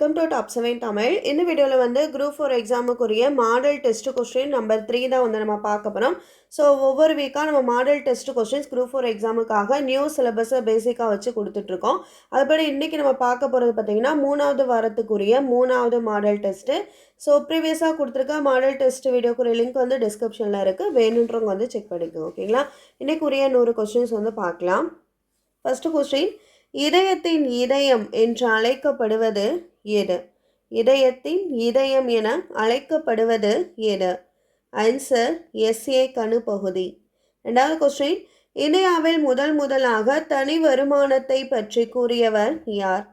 Welcome to top seven Tamil இந்த வீடியோவில் வந்து group four எக்ஸாமுக்குரிய model test question number three தான் வந்து நம்ம பார்க்க போகிறோம் ஸோ ஒவ்வொரு வீக்காக நம்ம model test questions group four எக்ஸாமுக்காக new சிலபஸை பேசிக்காக வச்சு கொடுத்துட்ருக்கோம் அதுபடி இன்றைக்கி நம்ம பார்க்க போகிறது பார்த்திங்கன்னா மூணாவது வாரத்துக்குரிய மூணாவது மாடல் டெஸ்ட்டு ஸோ ப்ரீவியஸாக கொடுத்துருக்க மாடல் டெஸ்ட் வீடியோக்குரிய லிங்க் வந்து டிஸ்கிரிப்ஷனில் இருக்குது வேணுன்றவங்க வந்து செக் பண்ணிக்கோங்க ஓகேங்களா இன்றைக்குரிய நூறு கொஸ்டின்ஸ் வந்து பார்க்கலாம். ஃபஸ்ட்டு கொஸ்டின் இதயத்தின் இதயம் என்று அழைக்கப்படுவது எது இதயத்தின் இதயம் என அழைக்கப்படுவது எது ஆன்சர் எஸ்ஏ கணு பகுதி ரெண்டாவது கொஸ்டின் இந்தியாவில் முதல் முதலாக தனி வருமானத்தை பற்றி கூறியவர் யார்?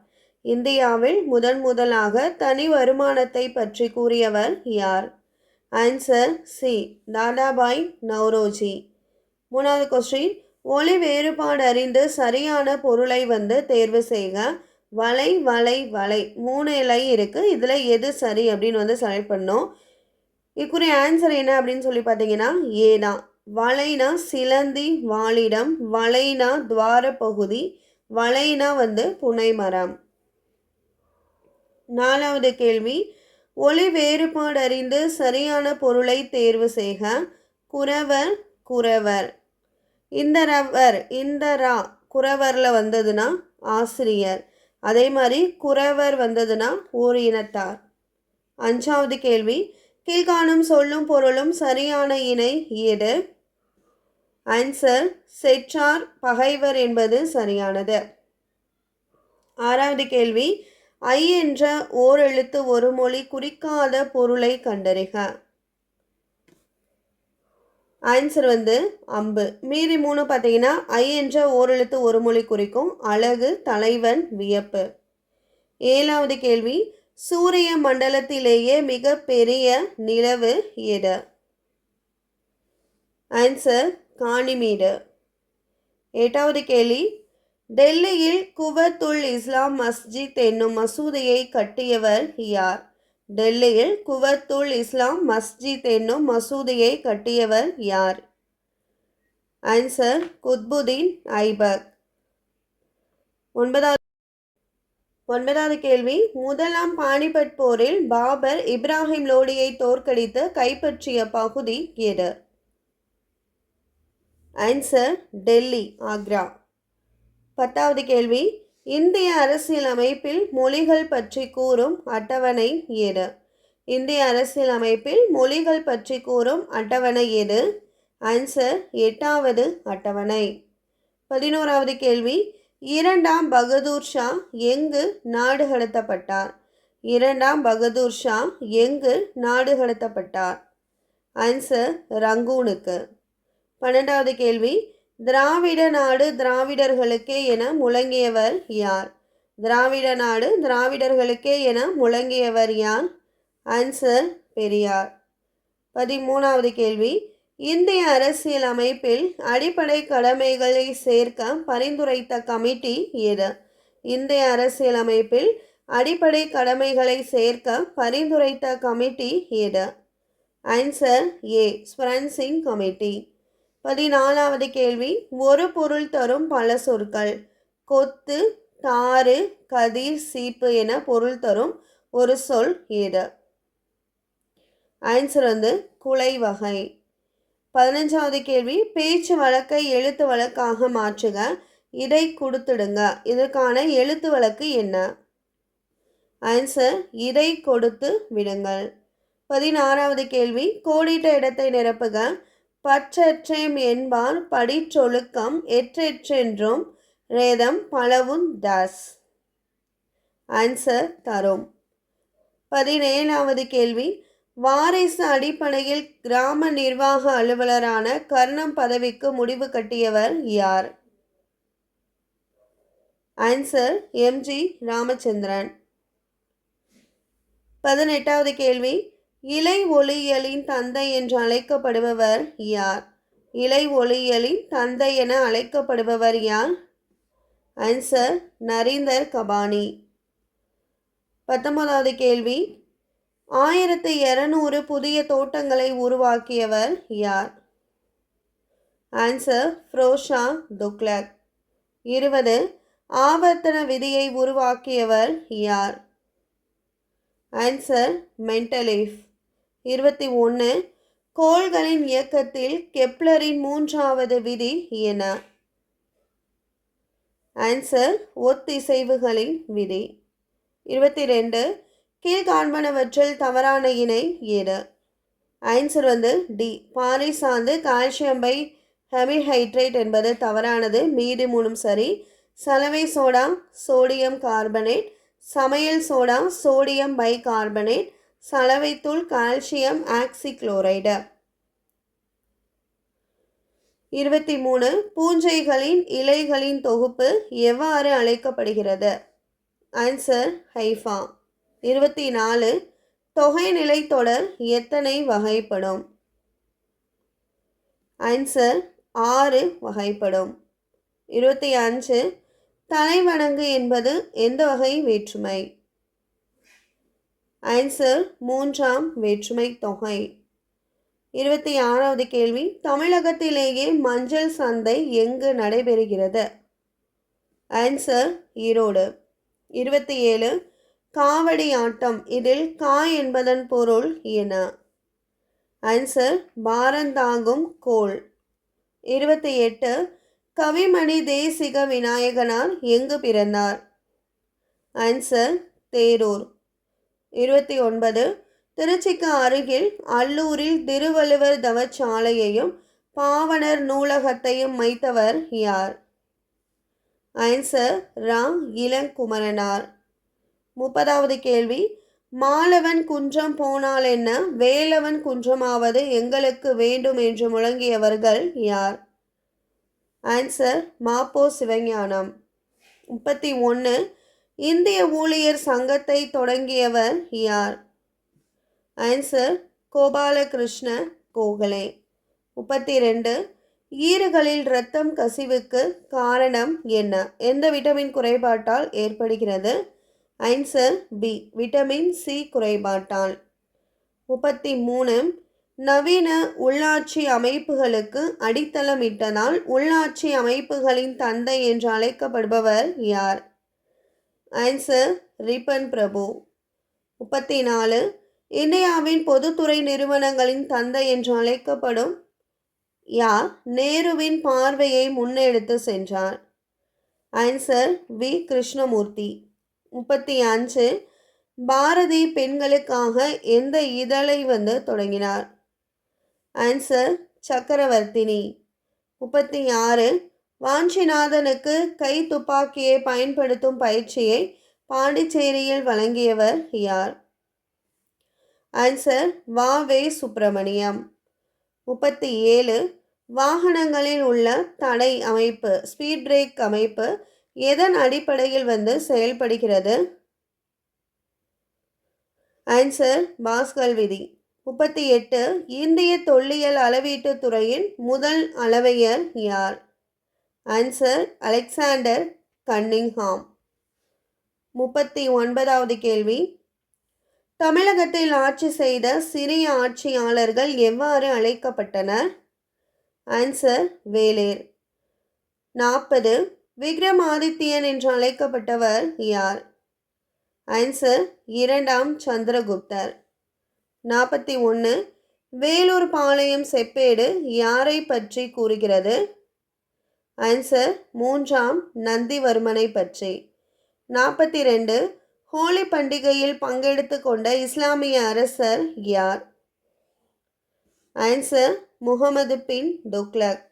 இந்தியாவில் முதன் முதலாக தனி வருமானத்தை பற்றி கூறியவர் யார்? Answer C Dadabhai Naoroji. மூணாவது கொஸ்டின் ஒளி வேறுபாடு அறிந்து சரியான பொருளை வந்து தேர்வு செய்க. வலை வலை வலை. மூணு இலை இருக்குது இதில் எது சரி அப்படின்னு வந்து செலக்ட் பண்ணோம் இதுக்குரிய ஆன்சர் என்ன அப்படின்னு சொல்லி பார்த்தீங்கன்னா ஏ தான். வலைனா சிலந்தி வாழிடம் வலைனா துவார பகுதி வலைனா வந்து புனை மரம். நாலாவது கேள்வி ஒளி வேறுபாடு அறிந்து சரியான பொருளை தேர்வு செய்க. குறவர் குறவர். இந்த ரவர் இந்த ரா குறவரில் வந்ததுன்னா ஆசிரியர். அதே மாதிரி குறவர் வந்ததுன்னா ஓர் இனத்தார். அஞ்சாவது கேள்வி கீழ்காணும் சொல்லும் பொருளும் சரியான இணை எது ஆன்சர் செற்றார் பகைவர் என்பது சரியானது. ஆறாவது கேள்வி ஐ என்ற ஓர் எழுத்து ஒரு மொழி குறிக்காத பொருளை கண்டறிக. ஆன்சர் வந்து அம்பு. மீதி மூணு பார்த்தீங்கன்னா ஐ என்ற ஓரெழுத்து ஒரு மொழி குறிக்கும். அழகு தலைவன் வியப்பு. ஏழாவது கேள்வி சூரிய மண்டலத்திலேயே மிக பெரிய நிலவு எது? Answer Ganymede. எட்டாவது கேள்வி டெல்லியில் குவத்துல் இஸ்லாம் மஸ்ஜித் என்னும் மசூதியை கட்டியவர் யார்? டெல்லியில் குவத்துல் இஸ்லாம் மஸ்ஜித் என்னும் மசூதியை கட்டியவர் யார்? ஆன்சர் குத்புதீன் ஐபக். ஒன்பதாவது ஒன்பதாவது கேள்வி. முதலாம் பானிபட் போரில் பாபர் இப்ராஹிம் லோடியை தோற்கடித்து கைப்பற்றிய பகுதி எது? ஆன்சர் டெல்லி ஆக்ரா. பத்தாவது கேள்வி. இந்திய அரசியலமைப்பில் மொழிகள் பற்றி கூறும் அட்டவணை எது இந்திய அரசியலமைப்பில் மொழிகள் பற்றி கூறும் அட்டவணை எது ஆன்சர் எட்டாவது அட்டவணை. பதினோராவது கேள்வி. இரண்டாம் பகதூர் ஷா எங்கு நாடு கடத்தப்பட்டார்? இரண்டாம் பகதூர் ஷா எங்கு நாடு கடத்தப்பட்டார்? ஆன்சர் ரங்கூனுக்கு. பன்னெண்டாவது கேள்வி. திராவிட நாடு திராவிடர்களுக்கே என முழங்கியவர் யார்? திராவிட நாடு திராவிடர்களுக்கே என முழங்கியவர் யார் ஆன்சர் பெரியார். பதிமூணாவது கேள்வி. இந்திய அரசியல் அமைப்பில் அடிப்படை கடமைகளை சேர்க்க பரிந்துரைத்த கமிட்டி எது? இந்திய அரசியல் அமைப்பில் அடிப்படை கடமைகளை சேர்க்க பரிந்துரைத்த கமிட்டி எது? Answer A Swaran Singh committee. பதினாலாவது கேள்வி. ஒரு பொருள் தரும் பல சொற்கள். கொத்து தாறு கதிர் சீப்பு என பொருள் தரும் ஒரு சொல் ஏது? ஆன்சர் வந்து குலை வகை. பதினஞ்சாவது கேள்வி. பேச்சு வழக்கை எழுத்து வழக்காக மாற்றுக. இதை கொடுத்துடுங்க. இதற்கான எழுத்து வழக்கு என்ன? ஆன்சர் இதை கொடுத்து விடுங்கள். பதினாறாவது கேள்வி. கோடிட்ட இடத்தை நிரப்புக. பற்றற்றேம் என்பார் படிச்சொழுக்கம் எற்றெற்றென்றும் ரேதம் பலவும் தாஸ். ஆன்சர் தரும். பதினேழாவது கேள்வி. வாரிசு அடிப்படையில் கிராம நிர்வாக அலுவலரான கர்ணம் பதவிக்கு முடிவு கட்டியவர் யார்? ஆன்சர் எம்ஜி ராமச்சந்திரன் பதினெட்டாவது கேள்வி. இலை ஒளியியலின் தந்தை என்று அழைக்கப்படுபவர் யார்? இலை ஒளியலின் தந்தை என அழைக்கப்படுபவர் யார்? ஆன்சர் நரீந்தர் கபானி. பத்தொன்பதாவது கேள்வி. ஆயிரத்தி இரநூறு புதிய தோட்டங்களை உருவாக்கியவர் யார்? ஆன்சர் ஃப்ரோஷா துக்லக் இருபது. ஆவர்த்தன விதியை உருவாக்கியவர் யார்? ஆன்சர் மென்டலீஃப் இருபத்தி ஒன்று கோள்களின் இயக்கத்தில் கெப்லரின் மூன்றாவது விதி என்ன? ஆன்சர் ஒத்திசைவுகளின் விதி. இருபத்தி ரெண்டு கீழ்காண்பனவற்றில் தவறான இணை ஏது ஆன்சர் வந்து டி பாறை சார்ந்து கால்சியம் பை ஹெமிஹைட்ரேட் என்பது தவறானது மீதி மூணும் சரி. சலவை சோடா சோடியம் கார்பனேட். சமையல் சோடா சோடியம் பை கார்பனேட் சலவைத்தூள் கால்சியம் ஆக்சிக்ளோரைடு. இருபத்தி மூணு பூஞ்சைகளின் இலைகளின் தொகுப்பு எவ்வாறு அழைக்கப்படுகிறது? ஆன்சர் ஹைஃபா இருபத்தி நாலு தொகைநிலை தொடர் எத்தனை வகைப்படும்? ஆன்சர் ஆறு வகைப்படும். இருபத்தி அஞ்சு தலைவணங்கு என்பது எந்த வகை வேற்றுமை? ஆன்சர் மூன்றாம் வேற்றுமை தொகை. இருபத்தி ஆறாவது கேள்வி. தமிழகத்திலேயே மஞ்சள் சந்தை எங்கு நடைபெறுகிறது? ஆன்சர் ஈரோடு. இருபத்தி ஏழு. காவடி ஆட்டம். இதில் கா என்பதன் பொருள் என ஆன்சர் பாரந்தாங்கும் கோள் இருபத்தி எட்டு. கவிமணி தேசிக விநாயகனார் எங்கு பிறந்தார்? ஆன்சர் தேரூர். இருபத்தி ஒன்பது. திருச்சிக்கு அருகில் அல்லூரில் திருவள்ளுவர் தவச்சாலையையும் பாவனர் நூலகத்தையும் வைத்தவர் யார்? ஆன்சர் ரா. இளங்குமரனார். முப்பதாவது கேள்வி. மாலவன் குன்றம் போனால் என்ன? வேலவன் குன்றமாவது எங்களுக்கு வேண்டும் என்று முழங்கியவர்கள் யார்? ஆன்சர் மாப்போ சிவஞானம். முப்பத்தி ஒன்று. இந்திய ஊழியர் சங்கத்தை தொடங்கியவர் யார்? ஆன்சர் கோபாலகிருஷ்ண கோகலே. முப்பத்தி ரெண்டு ஈறுகளில் இரத்தம் கசிவுக்கு காரணம் என்ன? எந்த விட்டமின் குறைபாட்டால் ஏற்படுகிறது? ஐன்சர் பி விட்டமின் சி குறைபாட்டால். முப்பத்தி மூணு நவீன உள்ளாட்சி அமைப்புகளுக்கு அடித்தளமிட்டதால் உள்ளாட்சி அமைப்புகளின் தந்தை என்று அழைக்கப்படுபவர் யார்? ஆன்சர் ரிப்பன் பிரபு முப்பத்தி நாலு இந்தியாவின் பொதுத்துறை நிறுவனங்களின் தந்தை என்று அழைக்கப்படும் யார்? நேருவின் பார்வையை முன்னெடுத்து சென்றார். Answer V Krishnamurthy. முப்பத்தி அஞ்சு பாரதி பெண்களுக்காக எந்த இதழை வந்து தொடங்கினார்? ஆன்சர் சக்கரவர்த்தினி. முப்பத்தி ஆறு வாஞ்சிநாதனுக்கு கை துப்பாக்கியை பயன்படுத்தும் பயிற்சியை பாண்டிச்சேரியில் வழங்கியவர் யார்? ஆன்சர் வா. வே. சுப்பிரமணியம். முப்பத்தி ஏழு. வாகனங்களில் உள்ள தடை அமைப்பு ஸ்பீட் பிரேக் அமைப்பு எதன் அடிப்படையில் வந்து செயல்படுகிறது? ஆன்சர் பாஸ்கல் விதி. முப்பத்தி எட்டு. இந்திய தொல்லியல் அளவீட்டு துறையின் முதல் அளவையர் யார்? ஆன்சர் அலெக்சாண்டர் கன்னிங்ஹாம் முப்பத்தி ஒன்பதாவது கேள்வி. தமிழகத்தில் ஆட்சி செய்த சிறிய ஆட்சியாளர்கள் எவ்வாறு அழைக்கப்பட்டனர்? ஆன்சர் வேலேர் நாற்பது விக்ரமாதித்யன் என்று அழைக்கப்பட்டவர் யார்? ஆன்சர் இரண்டாம் சந்திரகுப்தர். நாற்பத்தி ஒன்று வேலூர் பாளையம் செப்பேடு யாரை பற்றி கூறுகிறது? ஆன்சர் மூன்றாம் நந்திவர்மனை பற்றி. நாற்பத்தி ரெண்டு ஹோலி பண்டிகையில் பங்கெடுத்து கொண்ட இஸ்லாமிய அரசர் யார்? ஆன்சர் முகமது பின் துக்லக்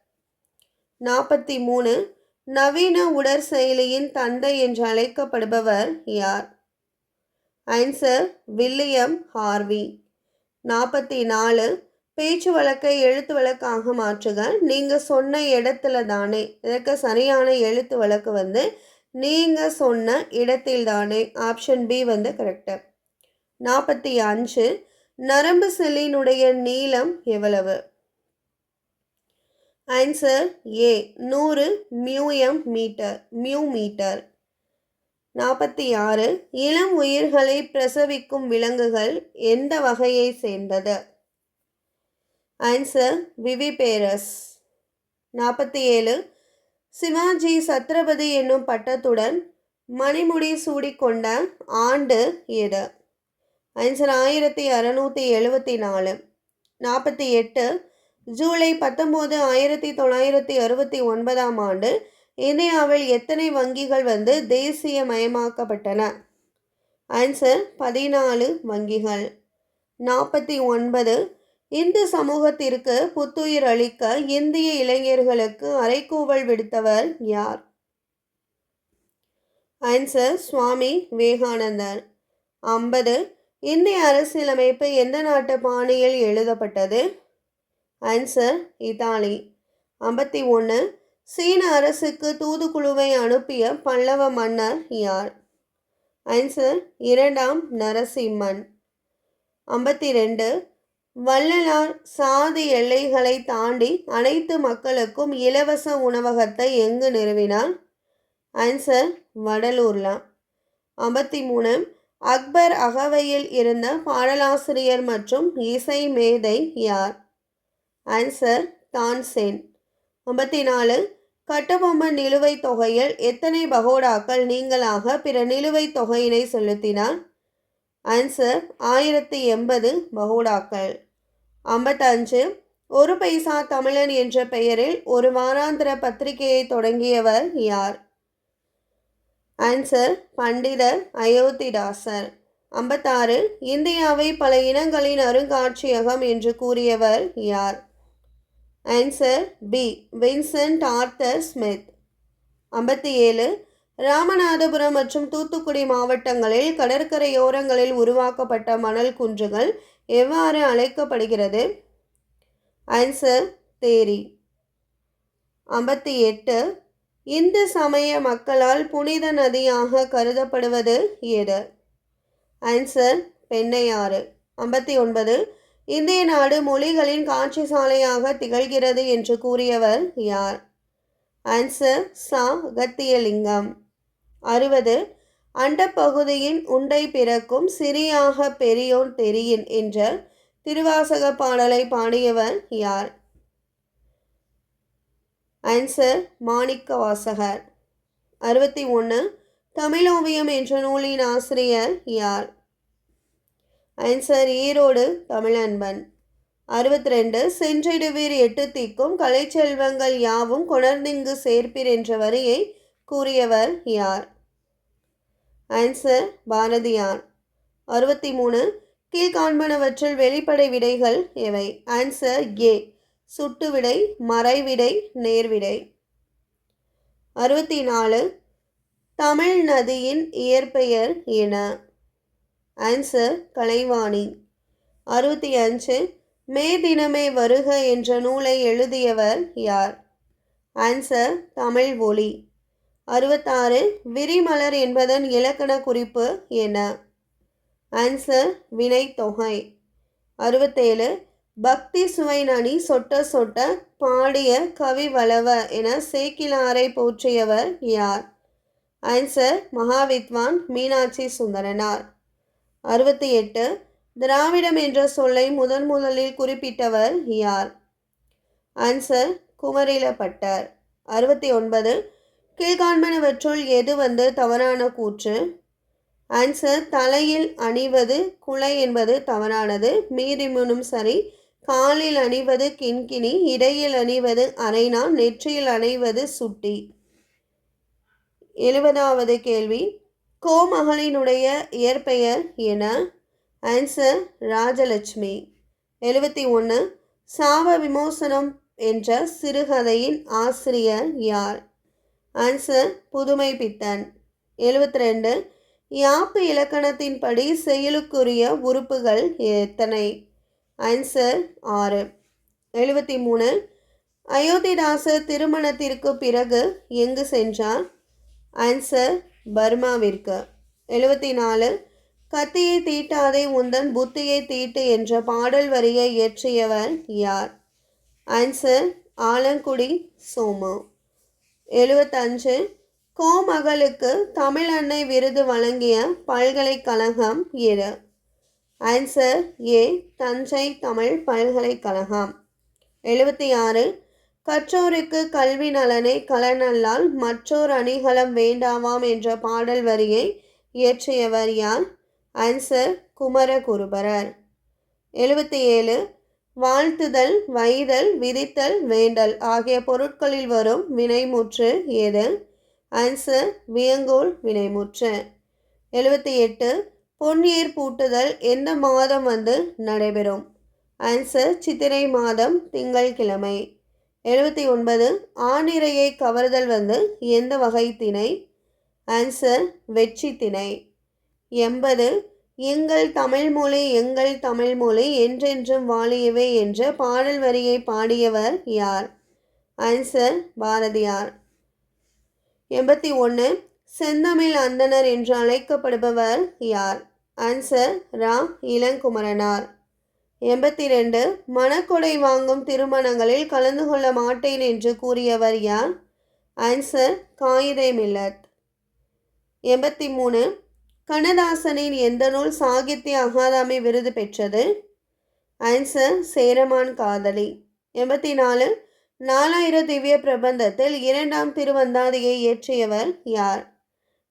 நாற்பத்தி மூணு நவீன உடற்செயலியின் தந்தை என்று அழைக்கப்படுபவர் யார்? Answer William Harvey. நாற்பத்தி நாலு பேச்சு வழக்கை எழுத்து வழக்காக மாற்றுக நீங்கள் சொன்ன இடத்துல தானே இதற்கு சரியான எழுத்து வழக்கு வந்து நீங்கள் சொன்ன இடத்தில் தானே ஆப்ஷன் பி வந்து கரெக்டு நாற்பத்தி அஞ்சு நரம்பு செல்லினுடைய நீளம் எவ்வளவு? ஆன்சர் ஏ நூறு மியூஎம் மீட்டர் மியூ மீட்டர் நாற்பத்தி ஆறு இளம் உயிர்களை பிரசவிக்கும் விலங்குகள் எந்த வகையை சேர்ந்தது? ஆன்சர் விவிபேரஸ் நாற்பத்தி ஏழு சிவாஜி சத்ரபதி என்னும் பட்டத்துடன் மணிமுடி சூடிக்கொண்ட ஆண்டு எது? ஆன்சர் ஆயிரத்தி அறநூற்றி எழுபத்தி நாலு நாற்பத்தி எட்டு ஜூலை பத்தொம்போது ஆயிரத்தி தொள்ளாயிரத்தி அறுபத்தி ஒன்பதாம் ஆண்டு இந்தியாவில் எத்தனை வங்கிகள் வந்து தேசியமயமாக்கப்பட்டன? ஆன்சர் பதினாலு வங்கிகள். நாற்பத்தி ஒன்பது. இந்து சமூகத்திற்கு புத்துயிர் அளிக்க இந்திய இளைஞர்களுக்கு அறைக்கூவல் விடுத்தவர் யார்? ஆன்சர் சுவாமி விவேகானந்தர். ஐம்பது. இந்திய அரசியலமைப்பு எந்த நாட்டு பாணியில் எழுதப்பட்டது? ஆன்சர் இத்தாலி. ஐம்பத்தி ஒன்று சீன அரசுக்கு தூதுக்குழுவை அனுப்பிய பல்லவ மன்னர் யார்? ஆன்சர் இரண்டாம் நரசிம்மன். ஐம்பத்தி ரெண்டு. வள்ளலார் சாதி எல்லைகளை தாண்டி அனைத்து மக்களுக்கும் இலவச உணவகத்தை எங்கு நிறுவினார்? ஆன்சர் வடலூரில். ஐம்பத்தி மூணு அக்பர் அகவையில் இருந்த பாடலாசிரியர் மற்றும் இசை மேதை யார்? ஆன்சர் தான்சேன். ஐம்பத்தி நாலு கட்டபொம்மன் நிலுவைத் தொகையில் எத்தனை பகோடாக்கள் நீங்களாக பிற நிலுவைத் தொகையினை செலுத்தினார்? ஆன்சர் ஆயிரத்தி எண்பது பகோடாக்கள் ஐம்பத்தஞ்சு ஒரு பைசா தமிழன் என்ற பெயரில் ஒரு வாராந்திர பத்திரிகையை தொடங்கியவர் யார்? ஆன்சர் பண்டிதர் அயோத்திதாசர். ஐம்பத்தாறு இந்தியாவை பல இனங்களின் அருங்காட்சியகம் என்று கூறியவர் யார்? Answer B Vincent Arthur Smith ஐம்பத்தி ஏழு ராமநாதபுரம் மற்றும் தூத்துக்குடி மாவட்டங்களில் கடற்கரையோரங்களில் உருவாக்கப்பட்ட மணல் குன்றுகள் எவ்வாறு அழைக்கப்படுகிறது? ஆன்சர் தேரி. ஐம்பத்தி எட்டு. இந்து சமய மக்களால் புனித நதியாக கருதப்படுவது எது? ஆன்சர் பெண்ணையாறு. ஐம்பத்தி ஒன்பது. இந்திய நாடு மொழிகளின் காட்சி சாலையாக திகழ்கிறது என்று கூறியவர் யார்? ஆன்சர் சா. அகத்தியலிங்கம். அறுபது அண்டப்பகுதியின் உண்டை பிறக்கும் சிறியாக பெரியோன் தெரியின் என்ற திருவாசக பாடலை பாடியவர் யார்? ஆன்சர் மாணிக்க வாசகர் அறுபத்தி ஒன்று தமிழோவியம் என்ற நூலின் ஆசிரியர் யார்? ஆன்சர் ஈரோடு தமிழன்பன். அறுபத்தி ரெண்டு சென்றிடுவீர் எட்டு திக்கும் கலைச்செல்வங்கள் யாவும் கொணர்ந்திங்கு சேர்ப்பீர் என்ற வரியை கூறியவர் யார்? ஆன்சர் பாரதியார். அறுபத்தி மூணு கீழ்காண்பனவற்றில் வெளிப்படை விடைகள் எவை? ஆன்சர் ஏ சுட்டு விடை மறைவிடை நேர்விடை அறுபத்தி நாலு தமிழ் நதியின் இயற்பெயர் என. ஆன்சர் கலைவாணி. அறுபத்தி அஞ்சு மே தினமே வருக என்ற நூலை எழுதியவர் யார்? ஆன்சர் தமிழ் ஒளி அறுபத்தாறு விரிமலர் என்பதன் இலக்கண குறிப்பு என்ன? ஆன்சர் வினைத்தொகை அறுபத்தேழு பக்தி சுவை நனி சொட்ட சொட்ட பாடிய கவி வளவ என சேக்கிலாரை போற்றியவர் யார்? ஆன்சர் மகாவித்வான் மீனாட்சி சுந்தரனார். அறுபத்தி எட்டு திராவிடம் என்ற சொல்லை முதன் முதலில் குறிப்பிட்டவர் யார்? ஆன்சர் குமரிலப்பட்டர். அறுபத்தி ஒன்பது கீழ்காண்பனவற்றுள் எது வந்து தவறான கூற்று? ஆன்சர் தலையில் அணிவது குலை என்பது தவறானது. மீதி மூணும் சரி. காலில் அணிவது கிண்கிணி இடையில் அணிவது அரைனா நெற்றியில் அணிவது சுட்டி. எழுபதாவது கேள்வி. கோமகளினுடைய இயற்பெயர் என ஆன்சர் ராஜலட்சுமி. எழுபத்தி ஒன்று சாப விமோசனம் என்ற சிறுகதையின் ஆசிரியர் யார்? ஆன்சர் புதுமை பித்தன் எழுபத்தி ரெண்டு யாப்பு இலக்கணத்தின்படி செயலுக்குரிய உறுப்புகள் எத்தனை? ஆன்சர் ஆறு. எழுபத்தி மூணு அயோத்திதாசர் திருமணத்திற்கு பிறகு எங்கு சென்றார்? ஆன்சர் பர்மாவிற்கு. எழுபத்தி நாலு கத்தியை தீட்டாதே உந்தன் புத்தியை தீட்டு என்ற பாடல் வரியை இயற்றியவர் யார்? ஆன்சர் ஆலங்குடி சோமா. எழுபத்தஞ்சு கோமகளுக்கு தமிழ் அன்னை விருது வழங்கிய பல்கலைக்கழகம் எது ஆன்சர் ஏ தஞ்சை தமிழ் பல்கலைக்கழகம். எழுபத்தி ஆறு கற்றோருக்கு கல்வி நலனை கலனல்லால் மற்றோர் அணிகலம் வேண்டாமாம் என்ற பாடல் வரியை இயற்றியவர் யார்? ஆன்சர் குமரகுருபரர். எழுபத்தி ஏழு வாழ்த்துதல் வைதல் விதித்தல் வேண்டல் ஆகிய பொருட்களில் வரும் வினைமுற்று ஏது ஆன்சர் வியங்கோல் வினைமுற்று. எழுபத்தி எட்டு பொன்னீர் பூட்டுதல் எந்த மாதம் வந்து நடைபெறும்? ஆன்சர் சித்திரை மாதம் திங்கள்கிழமை எழுபத்தி ஒன்பது ஆணிரையை கவர்தல் வந்து எந்த வகை திணை? ஆன்சர் வெற்றி திணை. எண்பது எங்கள் தமிழ்மொழி எங்கள் தமிழ்மொழி என்றென்றும் வாழியவே என்ற பாடல் வரியை பாடியவர் யார்? ஆன்சர் பாரதியார். எண்பத்தி ஒன்று செந்தமிழ் அந்தனர் என்று அழைக்கப்படுபவர் யார்? ஆன்சர் ரா. இளங்குமரனார். எண்பத்தி ரெண்டு மணக்கொடை வாங்கும் திருமணங்களில் கலந்து கொள்ள மாட்டேன் என்று கூறியவர் யார்? ஆன்சர் காயிதே மில்லத். எண்பத்தி மூணு கண்ணதாசனின் எந்த நூல் சாகித்ய அகாதமி விருது பெற்றது? ஆன்சர் சேரமான் காதலி. எண்பத்தி நாலு நாலாயிர திவ்ய பிரபந்தத்தில் இரண்டாம் திருவந்தாதியை இயற்றியவர் யார்?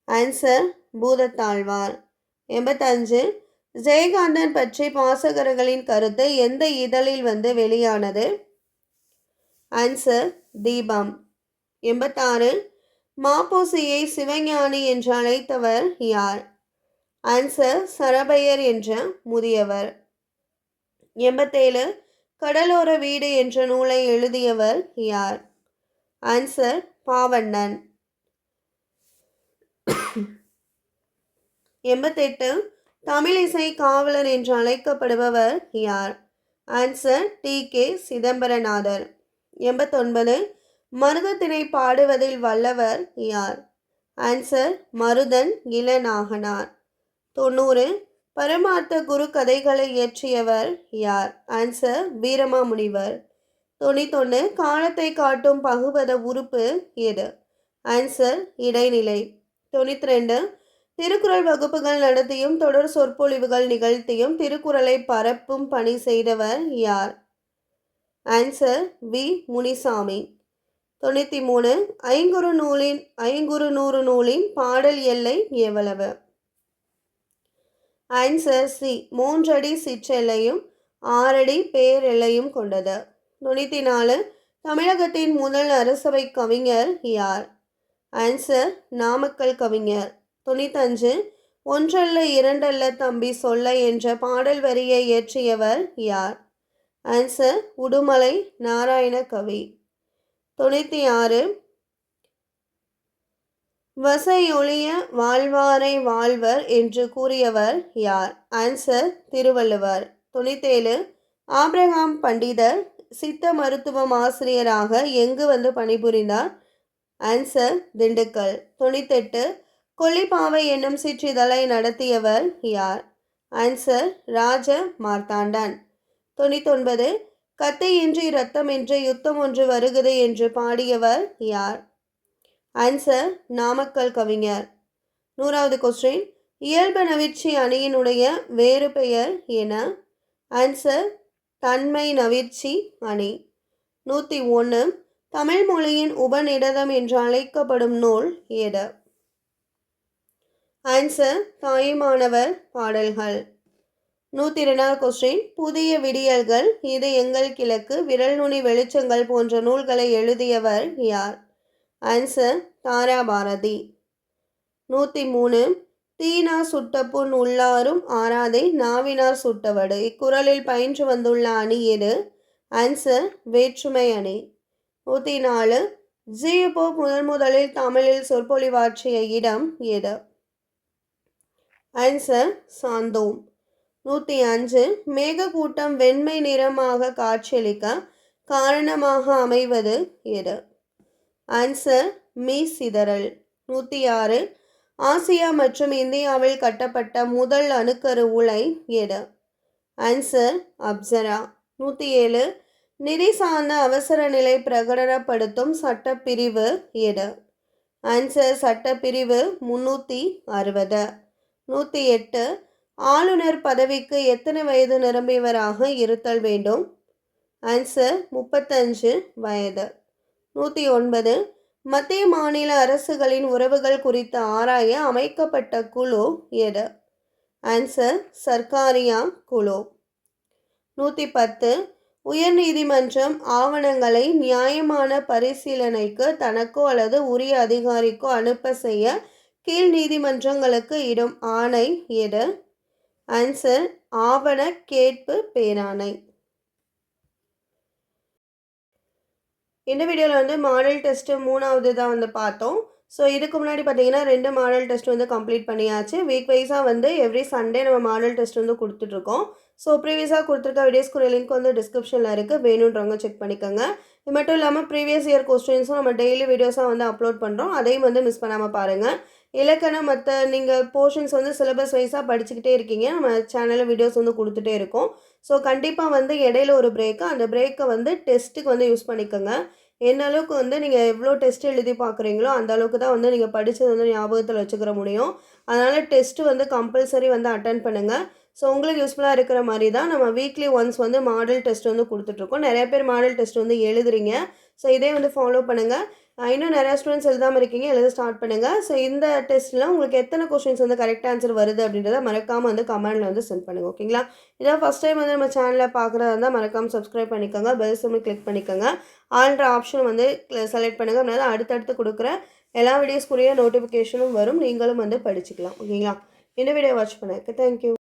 ஆன்சர் பூதத்தாழ்வார். எண்பத்தஞ்சு ஜெயகாந்தன் பற்றி பாசகர்களின் கருத்து எந்த இதழில் வந்து வெளியானது? ஆன்சர் தீபம். எண்பத்தாறு மாப்போசியை சிவஞானி என்று அழைத்தவர் யார்? ஆன்சர் சரபையர் என்ற முதியவர். எண்பத்தேழு கடலோர வீடு என்ற நூலை எழுதியவர் யார்? ஆன்சர் பாவண்ணன். எண்பத்தெட்டு தமிழிசை காவலர் என்று அழைக்கப்படுபவர் யார்? Answer T. கே. சிதம்பரநாதர். எண்பத்தொன்பது மருதத்தினை பாடுவதில் வல்லவர் யார்? ஆன்சர் மருதன் இளநாகனார். தொண்ணூறு. பரமார்த்த குரு கதைகளை இயற்றியவர் யார்? ஆன்சர் வீரமாமுனிவர். தொண்ணூத்தொன்று காலத்தை காட்டும் பகுபத உறுப்பு எது? ஆன்சர் இடைநிலை. தொண்ணூற்றி ரெண்டு திருக்குறள் வகுப்புகள் நடத்தியும் தொடர் சொற்பொழிவுகள் நிகழ்த்தியும் திருக்குறளை பரப்பும் பணி செய்தவர் யார்? Answer V. முனிசாமி. தொண்ணூற்றி மூணு ஐங்குறு நூலின் ஐங்குறு நூறு நூலின் பாடல் எல்லை எவ்வளவு? ஐன்சர்சி மூன்றடி சிற்றெல்லையும் ஆறடி பேரெல்லையும் கொண்டது. தொண்ணூற்றி நாலு தமிழகத்தின் முதல் அரசவை கவிஞர் யார்? ஆன்சர் நாமக்கல் கவிஞர். தொண்ணூத்தஞ்சு ஒன்றல்ல இரண்டல்ல தம்பி சொல்ல என்ற பாடல் வரியை இயற்றியவர் யார்? ஆன்சர் உடுமலை நாராயண கவி தொண்ணூற்றி ஆறு வசையொழிய வாழ்வாரை வாழ்வர் என்று கூறியவர் யார்? ஆன்சர் திருவள்ளுவர். தொண்ணூத்தேழு. ஆப்ரஹாம் பண்டிதர் சித்த மருத்துவம் ஆசிரியராக எங்கு வந்து பணிபுரிந்தார்? ஆன்சர் திண்டுக்கல். தொண்ணூத்தெட்டு. கொல்லிப்பாவை என்னும் சிற்றிதழை நடத்தியவர் யார்? ஆன்சர் ராஜ மார்த்தாண்டன் தொண்ணூத்தொன்பது. கத்தையின்றி இரத்தமின்றி யுத்தம் ஒன்று வருகிறது என்று பாடியவர் யார்? ஆன்சர் நாமக்கல் கவிஞர். நூறாவது கொஸ்டின் இயல்பு நவீர்ச்சி அணியினுடைய வேறு பெயர் என ஆன்சர் தன்மை நவிர்ச்சி அணி. நூற்றி ஒன்று தமிழ் மொழியின் உபநிடதம் என்று அழைக்கப்படும் நூல் எது? ஆன்சர் தாயுமானவர் பாடல்கள். நூற்றி இரண்டாவது கொஸ்டின் புதிய விடியல்கள் இது எங்கள் கிழக்கு விரல் நுனி வெளிச்சங்கள் போன்ற நூல்களை எழுதியவர் யார்? ஆன்சர் தாராபாரதி நூற்றி மூணு தீனா சுட்டப்புண் உள்ளாரும் ஆறாதை நாவினார் சுட்டவடு. இக்குறளில் பயின்று வந்துள்ள அணி எது? ஆன்சர் வேற்றுமை அணி. நூற்றி நாலு ஜியுபோ முதன் முதலில் தமிழில் சொற்பொழிவாற்றிய இடம் எது? ஆன்சர் சாந்தோம். நூற்றி அஞ்சு மேகக்கூட்டம் வெண்மை நிறமாக காட்சியளிக்க காரணமாக அமைவது எது? ஆன்சர் மீ சிதறல். நூற்றி ஆறு ஆசியா மற்றும் இந்தியாவில் கட்டப்பட்ட முதல் அணுக்கரு உலை எடு. ஆன்சர் அப்சரா நூற்றி ஏழு நிதி சார்ந்த அவசர நிலை பிரகடனப்படுத்தும் சட்டப்பிரிவு எடு. ஆன்சர் சட்டப்பிரிவு முன்னூற்றி அறுபது. நூற்றி எட்டு ஆளுநர் பதவிக்கு எத்தனை வயது நிரம்பியவராக இருத்தல் வேண்டும்? ஆன்சர் முப்பத்தஞ்சு வயது. நூற்றி ஒன்பது. மத்திய மாநில அரசுகளின் உறவுகள் குறித்து ஆராய அமைக்கப்பட்ட குழு எது? ஆன்சர் சர்க்காரியா குழு. நூற்றி பத்து. உயர்நீதிமன்றம் ஆவணங்களை நியாயமான பரிசீலனைக்கு தனக்கோ அல்லது உரிய அதிகாரிக்கோ அனுப்ப செய்ய கீழ் நீதிமன்றங்களுக்கு இடும் ஆணை எது? ஆன்சர் ஆவண கேட்பு பேராணை. இந்த வீடியோவில் வந்து மாடல் டெஸ்ட்டு மூணாவது தான் வந்து பார்த்தோம். ஸோ இதுக்கு முன்னாடி பார்த்தீங்கன்னா ரெண்டு மாடல் டெஸ்ட் வந்து கம்ப்ளீட் பண்ணியாச்சு. வீக் வைஸாக வந்து எவ்ரி சண்டே நம்ம மாடல் டெஸ்ட் வந்து கொடுத்துட்ருக்கோம். ஸோ ப்ரீவியஸாக கொடுத்துருக்க வீடியோஸ்க்குரிய லிங்க் வந்து டிஸ்கிரிப்ஷனில் இருக்குது வேணுன்றவங்க செக் பண்ணிக்கோங்க. இது மட்டும் இல்லாமல் ப்ரீவியஸ் இயர் கொஸ்டின்ஸும் நம்ம டெய்லி வீடியோஸாக வந்து அப்லோட் பண்ணுறோம் அதையும் வந்து மிஸ் பண்ணாமல் பாருங்கள் இலக்கணம் மற்ற நீங்கள் போர்ஷன்ஸ் வந்து சிலபஸ் வைஸாக படிச்சுக்கிட்டே இருக்கீங்க. நம்ம சேனலில் வீடியோஸ் வந்து கொடுத்துட்டே இருக்கோம். ஸோ கண்டிப்பாக வந்து இடையில ஒரு பிரேக்கு அந்த பிரேக்கை வந்து டெஸ்ட்டுக்கு வந்து யூஸ் பண்ணிக்கோங்க. என்ன அளவுக்கு வந்து நீங்கள் எவ்வளோ டெஸ்ட் எழுதி பார்க்குறீங்களோ அந்த அளவுக்கு தான் வந்து நீங்கள் படித்தது வந்து ஞாபகத்தில் வச்சுக்கிற முடியும். அதனால் டெஸ்ட்டு வந்து கம்பல்சரி வந்து அட்டன் பண்ணுங்கள் ஸோ உங்களுக்கு யூஸ்ஃபுல்லாக இருக்கிற மாதிரி தான் நம்ம வீக்லி ஒன்ஸ் வந்து மாடல் டெஸ்ட் வந்து கொடுத்துட்ருக்கோம் நிறைய பேர் மாடல் டெஸ்ட் வந்து எழுதுறீங்க. ஸோ இதே வந்து ஃபாலோ பண்ணுங்கள் இன்னும் நிறையா ஸ்டூடெண்ட்ஸ் எழுதாமல் இருக்கீங்க எழுத ஸ்டார்ட் பண்ணுங்கள் ஸோ இந்த டெஸ்ட்டில் உங்களுக்கு எத்தனை கொஸ்டின்ஸ் வந்து கரெக்ட் ஆன்சர் வருது அப்படின்றத மறக்காமல் வந்து கமெண்டில் வந்து சென்ட் பண்ணுங்கள் ஓகேங்களா இதான் ஃபஸ்ட் டைம் வந்து நம்ம சேனலில் பார்க்குறதா இருந்தால் மறக்காமல் சப்ஸ்கிரைப் பண்ணிக்கோங்க பெல் சிம்மில் கிளிக் பண்ணிக்கோங்க. ஆல்ன்ற ஆப்ஷன் வந்து செலக்ட் பண்ணுங்கள் அப்படின்னா அடுத்தடுத்து கொடுக்குற எல்லா வீடியோஸ்க்குரிய நோட்டிஃபிகேஷனும் வரும். நீங்களும் வந்து படிச்சுக்கலாம் ஓகேங்களா இந்த வீடியோ வாட்ச் பண்ணதுக்கு தேங்க்யூ